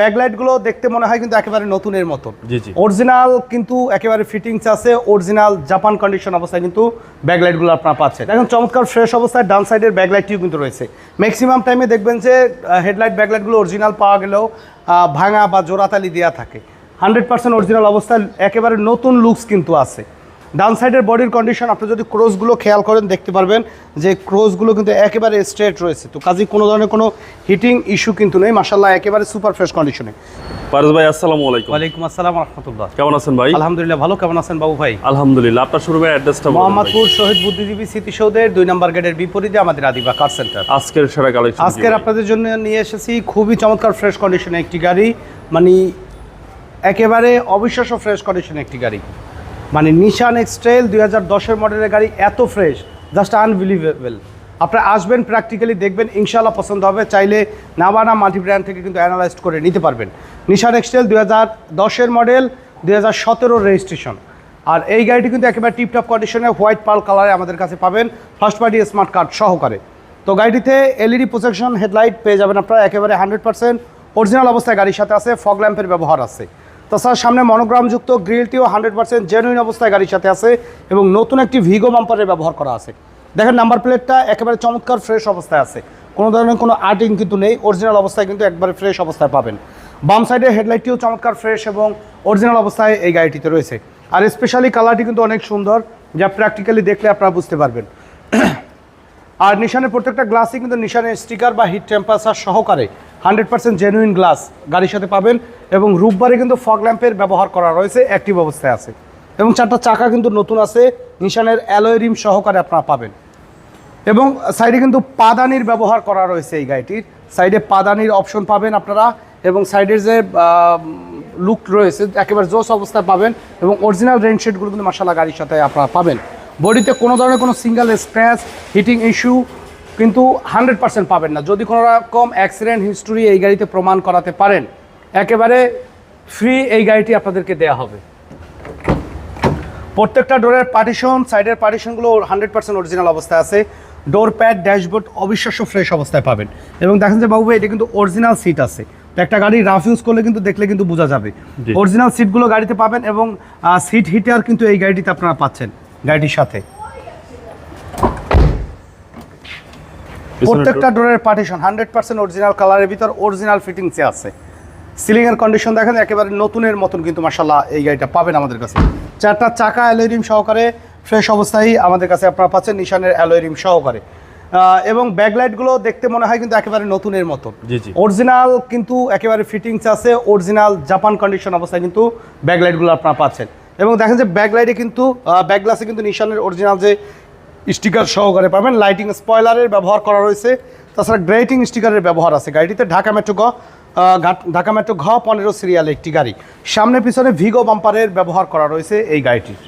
ব্যাকলাইটগুলো দেখতে মনে হয় কিন্তু একেবারে নতুনের মতো। জি, জি। অরিজিনাল কিন্তু একেবারে ফিটিংস আছে অরিজিনাল জাপান কন্ডিশন অবস্থায় কিন্তু ব্যাকলাইটগুলো আপনারা পাচ্ছেন। এখন চমৎকার ফ্রেশ অবস্থায় ডান সাইডের ব্যাকলাইটটিও কিন্তু রয়েছে। ম্যাক্সিমাম টাইমে দেখবেন যে হেডলাইট ব্যাকলাইটগুলো অরিজিনাল পাওয়া গেলেও ভাঙা বা জোড়াতালি দেওয়া থাকে। হান্ড্রেড পার্সেন্ট অরিজিনাল অবস্থায় একেবারে নতুন লুকস কিন্তু আছে। ডান সাইডের বডির কন্ডিশন আপনি যদি ক্রোজগুলো খেয়াল করেন দেখতে পারবেন যে ক্রোজগুলো কিন্তু একেবারে স্ট্রেট রয়েছে। তো কাজে কোনো ধরনের কোনো হিটিং ইস্যু কিন্তু নেই। মাসাল্লাহ একেবারে সুপার ফ্রেশ কন্ডিশনে পারস ভাই আসসালামু আলাইকুম। ওয়ালাইকুম আসসালাম রহমতুল্লাহ। কেমন আছেন ভাই? আলহামদুলিল্লাহ ভালো। কেমন আছেন বাবু ভাই? আলহামদুলিল্লাহ আপনার শোরুমের অ্যাড্রেসটা বলুন মোহাম্মদপুর শহীদ বুদ্ধিজীবী স্মৃতিসৌধের দুই নম্বর গেটের বিপরীতে আমাদের আদিবা কার সেন্টার আজকের সেরা কালেকশন আজকের আপনাদের জন্য নিয়ে এসেছি খুবই চমৎকার ফ্রেশ কন্ডিশনে একটি গাড়ি। মানে একেবারে অবিশ্বাস্য ফ্রেশ কন্ডিশনে একটি গাড়ি। মানে নিশান এক্সট্রেল দুই হাজার দশের মডেলের গাড়ি এত ফ্রেশ জাস্ট আনবিলিভেবল আপনারা আসবেন প্র্যাকটিক্যালি দেখবেন ইনশাল্লাহ পছন্দ হবে। চাইলে নাবানা মাল্টি ব্র্যান্ড থেকে কিন্তু অ্যানালাইজ করে নিতে পারবেন। নিশান এক্সট্রেল দুই হাজার দশের মডেল দুই হাজার সতেরোর রেজিস্ট্রেশন আর এই গাড়িটি কিন্তু একেবারে টিপটপ কন্ডিশনে হোয়াইট পাল কালারে আমাদের কাছে পাবেন ফার্স্ট পার্টি স্মার্ট কার্ড সহকারে। তো গাড়িটিতে এলইডি প্রোজেকশন হেডলাইট পেয়ে যাবেন আপনারা, একেবারে হান্ড্রেড পার্সেন্ট অরিজিনাল অবস্থায় গাড়ির সাথে আছে ফগ ল্যাম্পের ব্যবহার আছে। তাছাড়া সামনে মনোগ্রামযুক্ত গ্রিলটিও হান্ড্রেড পার্সেন্ট জেনুইন অবস্থায় গাড়ির সাথে আছে এবং নতুন একটি ভিগো বাম্পারের ব্যবহার করা আছে। দেখেন নাম্বার প্লেটটা একেবারে চমৎকার ফ্রেশ অবস্থায় আছে। কোনো ধরনের কোনো আর্টিং কিন্তু নেই অরিজিনাল অবস্থায় কিন্তু একবারে ফ্রেশ অবস্থায় পাবেন। বাম সাইডের হেডলাইটটিও চমৎকার ফ্রেশ এবং অরিজিনাল অবস্থায় এই গাড়িটিতে রয়েছে। আর স্পেশালি কালারটি কিন্তু অনেক সুন্দর, যা প্র্যাকটিক্যালি দেখলে আপনারা বুঝতে পারবেন। আর নিশানের প্রত্যেকটা গ্লাসই কিন্তু নিশানের স্টিকার বা হিট টেম্পারেচার সহকারে হান্ড্রেড পার্সেন্ট জেনুইন গ্লাস গাড়ির সাথে পাবেন এবং রূপবারে কিন্তু ফগ ল্যাম্পের ব্যবহার করা রয়েছে অ্যাক্টিভ অবস্থায় আছে। এবং চারটা চাকা কিন্তু নতুন আছে, নিশানের অ্যালয় রিম সহকারে আপনারা পাবেন। এবং সাইডে কিন্তু পাদানির ব্যবহার করা রয়েছে এই গাড়িটির। সাইডে পাদানির অপশন পাবেন আপনারা এবং সাইডের যে লুক রয়েছে, একেবারে জোস অবস্থায় পাবেন এবং অরিজিনাল রেন শেডগুলো কিন্তু মাসালা গাড়ির সাথে আপনারা পাবেন। বডিতে কোনো ধরনের কোনো সিঙ্গেল স্ক্র্যাচ হিটিং ইস্যু কিন্তু হান্ড্রেড পার্সেন্ট পাবেন না। যদি কোনো রকম অ্যাক্সিডেন্ট হিস্টোরি এই গাড়িতে প্রমাণ করাতে পারেন একেবারে ফ্রি এই গাড়িটি আপনাদেরকে দেওয়া হবে। প্রত্যেকটা ডোরের পার্টিশন সাইডের পার্টিশনগুলো হান্ড্রেড পার্সেন্ট অরিজিনাল অবস্থায় আছে। ডোর প্যাড ড্যাশবোর্ড অবিশ্বাস্য ফ্রেশ অবস্থায় পাবেন। এবং দেখেন যে বাবু এটা কিন্তু অরিজিনাল সিট আছে। একটা গাড়ি রাফ ইউজ করলে কিন্তু দেখলে কিন্তু বোঝা যাবে। অরিজিনাল সিটগুলো গাড়িতে পাবেন এবং সিট হিটার কিন্তু এই গাড়িটিতে আপনারা পাচ্ছেন। গাড়িটির সাথে। প্রত্যেকটা ডোরের পার্টিশন হান্ড্রেড পার্সেন্ট অরিজিনাল কালারের ভিতর অরিজিনাল ফিটিংসে আছে। সিলিংয়ের কন্ডিশন দেখেন একেবারে নতুনের মতন কিন্তু মাসাল্লাহ এই গাড়িটা পাবেন আমাদের কাছে। চারটা চাকা অ্যালোরিম সহকারে ফ্রেশ অবস্থায় আমাদের কাছে আপনারা পাচ্ছেন নিশানের অ্যালোরিম সহকারে। এবং ব্যাকলাইটগুলো দেখতে মনে হয় কিন্তু একেবারে নতুনের মতো জি, জি। অরিজিনাল কিন্তু একেবারে ফিটিংস আছে অরিজিনাল জাপান কন্ডিশন অবস্থায় কিন্তু ব্যাকলাইটগুলো আপনারা পাচ্ছেন। এবং দেখেন যে ব্যাক ব্যাকলাইটে কিন্তু ব্যাক গ্লাসে কিন্তু নিশানের অরিজিনাল যে স্টিকার সহকারে পাবেন। লাইটিং স্পয়লারের ব্যবহার করা রয়েছে। তাছাড়া গ্রেটিং স্টিকারের ব্যবহার আছে। গাড়িটিতে ঢাকা মেট্রো আহ, ঢাকা মেট্রো ঘ পনেরো সিরিয়াল একটি গাড়ি। সামনে পিছনে ভিগো বাম্পারের ব্যবহার করা রয়েছে এই গাড়িটির।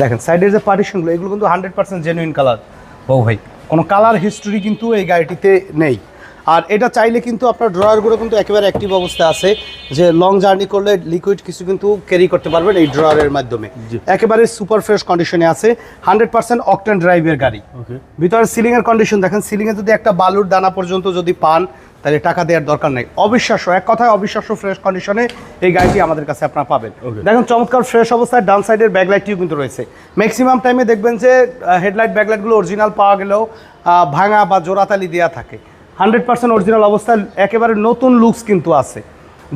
দেখেন সাইডের যে পার্টিশনগুলো এগুলো কিন্তু হান্ড্রেড পার্সেন্ট জেনুইন কালার বউ ভাই কোনো কালার হিস্টোরি কিন্তু এই গাড়িটিতে নেই। আর এটা চাইলে কিন্তু আপনার ড্রয়ারগুলো কিন্তু একেবারে অ্যাক্টিভ অবস্থায় আছে যে লং জার্নি করলে লিকুইড কিছু কিন্তু ক্যারি করতে পারবেন এই ড্রয়ারের মাধ্যমে। একেবারে সুপার ফ্রেশ কন্ডিশনে আছে হান্ড্রেড পার্সেন্ট অকটেন ড্রাইভের গাড়ি. ভিতরে সিলিংয়ের কন্ডিশন দেখেন সিলিংয়ে যদি একটা বালুর দানা পর্যন্ত যদি পান তাহলে টাকা দেওয়ার দরকার নেই। অবিশ্বাস্য এক কথায় অবিশ্বাস্য ফ্রেশ কন্ডিশনে এই গাড়িটি আমাদের কাছে আপনারা পাবেন. দেখেন চমৎকার ফ্রেশ অবস্থায় ডান সাইডের ব্যাকলাইটটিও কিন্তু রয়েছে। ম্যাক্সিমাম টাইমে দেখবেন যে হেডলাইট ব্যাকলাইটগুলো অরিজিনাল পাওয়া গেলেও ভাঙা বা জোড়াতালি দেওয়া থাকে। হান্ড্রেড পার্সেন্ট অরিজিনাল অবস্থায় একেবারে নতুন লুকস কিন্তু আছে।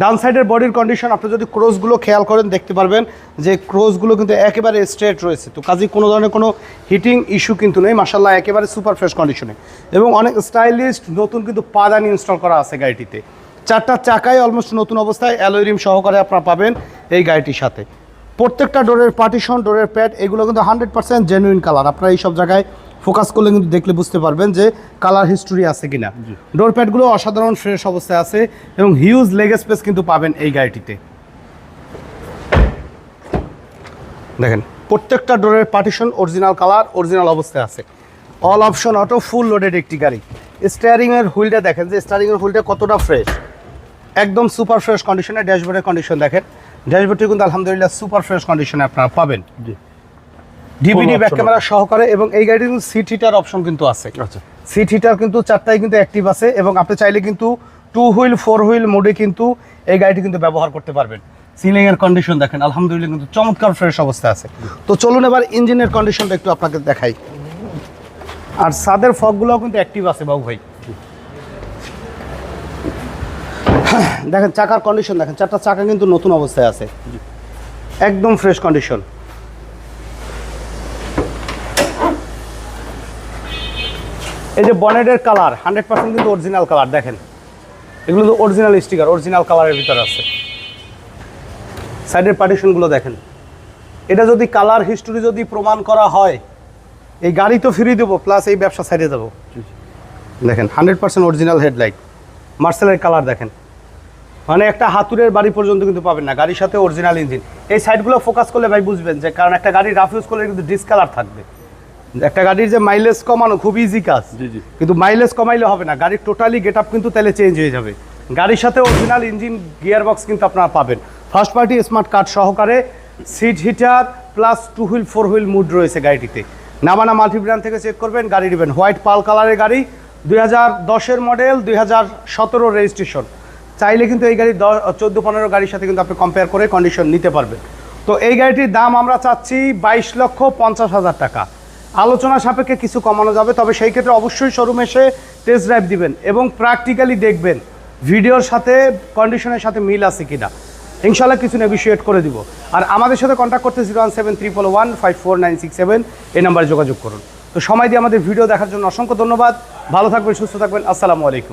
ডান সাইডের বডির কন্ডিশন আপনি যদি ক্রোজগুলো খেয়াল করেন, দেখতে পারবেন যে ক্রোজগুলো কিন্তু একেবারে স্ট্রেট রয়েছে। তো কাজে কোনো ধরনের কোনো হিটিং ইস্যু কিন্তু নেই মাসাল্লাহ একেবারে সুপার ফ্রেশ কন্ডিশনে এবং অনেক স্টাইলিশ নতুন কিন্তু পাদানি ইনস্টল করা আছে গাড়িটিতে। চারটা চাকাই অলমোস্ট নতুন অবস্থায় অ্যালোরিম সহকারে আপনারা পাবেন এই গাড়িটির সাথে। প্রত্যেকটা ডোরের পার্টিশন ডোরের প্যাড এগুলো কিন্তু হান্ড্রেড পার্সেন্ট জেনুইন কালার আপনারা এই সব জায়গায় ফোকাস করলে কিন্তু দেখলে বুঝতে পারবেন যে কালার হিস্টোরি আছে কিনা। ডোর প্যাডগুলো অসাধারণ ফ্রেশ অবস্থায় আছে এবং হিউজ লেগ স্পেস কিন্তু পাবেন এই গাড়িটিতে। দেখেন প্রত্যেকটা ডোরের পার্টিশন অরিজিনাল কালার অরিজিনাল অবস্থায় আছে। All option auto full loaded একটি গাড়ি। স্টিয়ারিংয়ের হুইলটা দেখেন যে স্টিয়ারিংয়ের হুইলটা কতটা ফ্রেশ একদম সুপার ফ্রেশ কন্ডিশনে ড্যাশবোর্ডের কন্ডিশন দেখেন। ড্যাশবোর্ডটি কিন্তু আলহামদুলিল্লাহ সুপার ফ্রেশ কন্ডিশনে আপনারা পাবেন। জি। ডিভিডি ব্যাক ক্যামেরা সহকারে এবং এই গাড়ির কিন্তু সিট হিটার অপশন কিন্তু আছে। আচ্ছা। সিট হিটার কিন্তু চারটাই কিন্তু অ্যাক্টিভ আছে এবং আপনি চাইলে কিন্তু টু হুইল ফোর হুইল মোডে কিন্তু এই গাড়িটি কিন্তু ব্যবহার করতে পারবেন। সিলিং এর কন্ডিশন দেখেন আলহামদুলিল্লাহ কিন্তু চমৎকার ফ্রেশ অবস্থা আছে। তো চলুন এবার ইঞ্জিনের কন্ডিশনটা একটু আপনাকে দেখাই। আর সাদের ফগগুলোও কিন্তু অ্যাক্টিভ আছে বাবু ভাই। দেখেন চাকার কন্ডিশন দেখেন চারটা চাকা কিন্তু নতুন অবস্থায় আছে। একদম ফ্রেশ কন্ডিশন এই যে বনেটের কালার হান্ড্রেড পার্সেন্ট কিন্তু অরিজিনাল কালার দেখেন। এগুলো তো অরিজিনাল স্টিকার অরিজিনাল কালারের ভিতরে আছে। সাইডের পার্টিশনগুলো দেখেন। এটা যদি কালার হিস্টোরি যদি প্রমাণ করা হয়, এই গাড়ি তো ফিরিয়ে দেবো প্লাস এই ব্যবসা সাইডে দেবো। দেখেন হান্ড্রেড পার্সেন্ট অরিজিনাল হেডলাইট মার্সেলের কালার দেখেন। মানে একটা হাতুরের বাড়ি পর্যন্ত কিন্তু পাবেন না, গাড়ির সাথে অরিজিনাল ইঞ্জিন এই সাইডগুলো ফোকাস করলে ভাই বুঝবেন যে, কারণ একটা গাড়ি রাফ ইউজ করলে কিন্তু ডিসকালার থাকবে। একটা গাড়ির যে মাইলেজ কমানো খুব ইজি কাজ। কিন্তু মাইলেজ কমাইলে হবে না। গাড়ির টোটালি গেট আপ কিন্তু তাহলে চেঞ্জ হয়ে যাবে। গাড়ির সাথে অরিজিনাল ইঞ্জিন গিয়ার বক্স কিন্তু আপনারা পাবেন। ফার্স্ট পার্টি স্মার্ট কার্ড সহকারে seat heater plus two wheel four wheel mode রয়েছে গাড়িটিতে। নামানা মাল্টি ব্র্যান্ড থেকে চেক করবেন গাড়ি নেবেন। হোয়াইট পাল কালারের গাড়ি দুই হাজার দশের মডেল দুই হাজার সতেরো রেজিস্ট্রেশন চাইলে কিন্তু এই গাড়ি চোদ্দ পনেরো গাড়ির সাথে কিন্তু আপনি কম্পেয়ার করে কন্ডিশন নিতে পারবেন। তো এই গাড়িটির দাম আমরা চাচ্ছি বাইশ লক্ষ পঞ্চাশ হাজার টাকা। আলোচনা সাপেক্ষে কিছু কমানো যাবে, তবে সেই ক্ষেত্রে অবশ্যই শোরুম এসে টেস্ট ড্রাইভ দিবেন এবং প্র্যাকটিক্যালি দেখবেন ভিডিওর সাথে কন্ডিশনের সাথে মিল আছে কিনা। ইনশাল্লাহ কিছু নেগোসিয়েট করে দিব। আর আমাদের সাথে কন্ট্যাক্ট করতে zero one seven triple one five four nine six seven এই নাম্বারে যোগাযোগ করুন। তো সময় দিয়ে আমাদের ভিডিও দেখার জন্য অসংখ্য ধন্যবাদ। ভালো থাকবেন, সুস্থ থাকবেন। আসসালামু আলাইকুম।